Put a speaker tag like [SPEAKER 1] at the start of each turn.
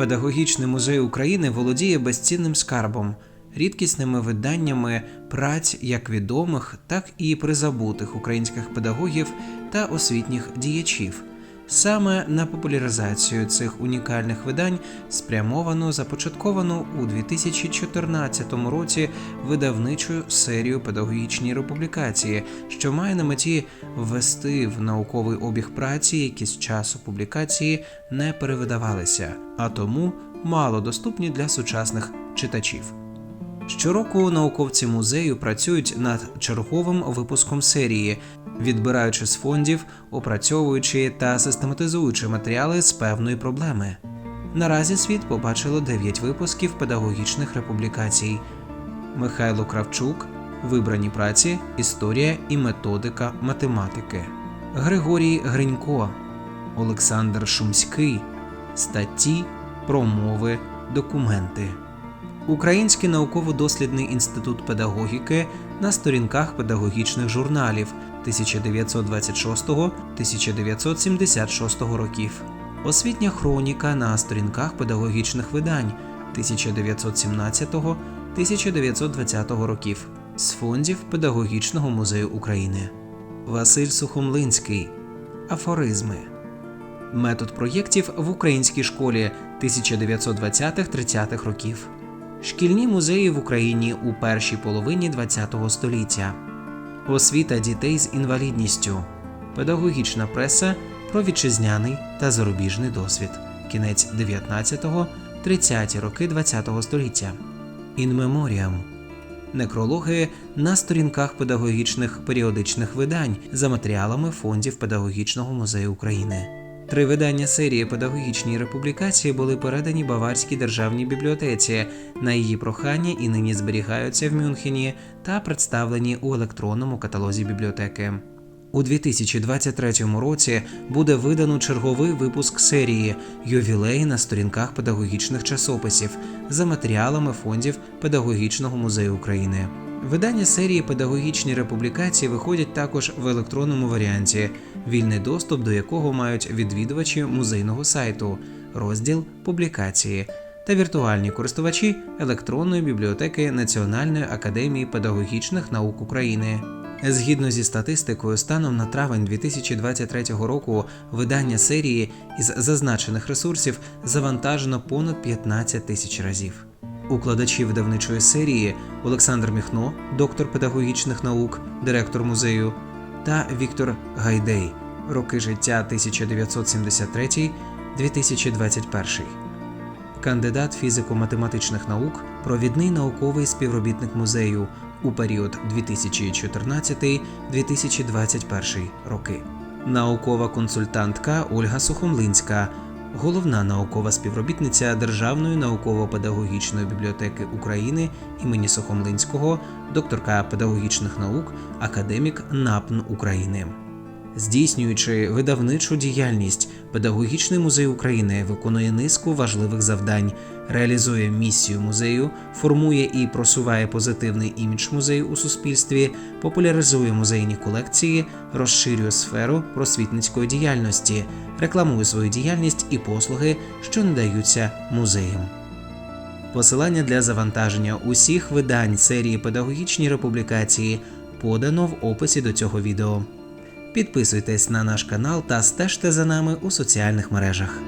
[SPEAKER 1] Педагогічний музей України володіє безцінним скарбом, рідкісними виданнями праць як відомих, так і призабутих українських педагогів та освітніх діячів. Саме на популяризацію цих унікальних видань спрямовано започатковану у 2014 році видавничу серію педагогічні републікації, що має на меті ввести в науковий обіг праці, які з часу публікації не перевидавалися, а тому мало доступні для сучасних читачів. Щороку науковці музею працюють над черговим випуском серії, відбираючи з фондів, опрацьовуючи та систематизуючи матеріали з певної проблеми. Наразі світ побачило 9 випусків педагогічних републікацій. Михайло Кравчук, Вибрані праці, Історія і методика математики. Григорій Гринько, Олександр Шумський, Статті, промови, документи. Український науково-дослідний інститут педагогіки на сторінках педагогічних журналів 1926-1976 років. Освітня хроніка на сторінках педагогічних видань 1917-1920 років з фондів Педагогічного музею України. Василь Сухомлинський. Афоризми. Метод проєктів в українській школі 1920-30-х років. Шкільні музеї в Україні у першій половині ХХ століття. Освіта дітей з інвалідністю. Педагогічна преса про вітчизняний та зарубіжний досвід. Кінець 19-го, 30-ті роки ХХ століття. In Memoriam. Некрологи на сторінках педагогічних періодичних видань за матеріалами фондів Педагогічного музею України. Три видання серії педагогічні републікації були передані Баварській державній бібліотеці на її прохання і нині зберігаються в Мюнхені та представлені у електронному каталозі бібліотеки. У 2023 році буде видано черговий випуск серії Ювілей на сторінках педагогічних часописів за матеріалами фондів Педагогічного музею України. Видання серії педагогічні републікації виходять також в електронному варіанті, вільний доступ до якого мають відвідувачі музейного сайту, розділ публікації та віртуальні користувачі електронної бібліотеки Національної академії педагогічних наук України. Згідно зі статистикою, станом на травень 2023 року видання серії із зазначених ресурсів завантажено понад 15 тисяч разів. Укладачі видавничої серії Олександр Міхно, доктор педагогічних наук, директор музею, та Віктор Гайдей, роки життя 1973-2021 кандидат фізико-математичних наук, провідний науковий співробітник музею у період 2014-2021 роки. Наукова консультантка Ольга Сухомлинська, головна наукова співробітниця Державної науково-педагогічної бібліотеки України імені Сухомлинського, докторка педагогічних наук, академік НАПН України. Здійснюючи видавничу діяльність, Педагогічний музей України виконує низку важливих завдань, реалізує місію музею, формує і просуває позитивний імідж музею у суспільстві, популяризує музейні колекції, розширює сферу просвітницької діяльності, рекламує свою діяльність і послуги, що надаються музеям. Посилання для завантаження усіх видань серії педагогічні републікації подано в описі до цього відео. Підписуйтесь на наш канал та стежте за нами у соціальних мережах.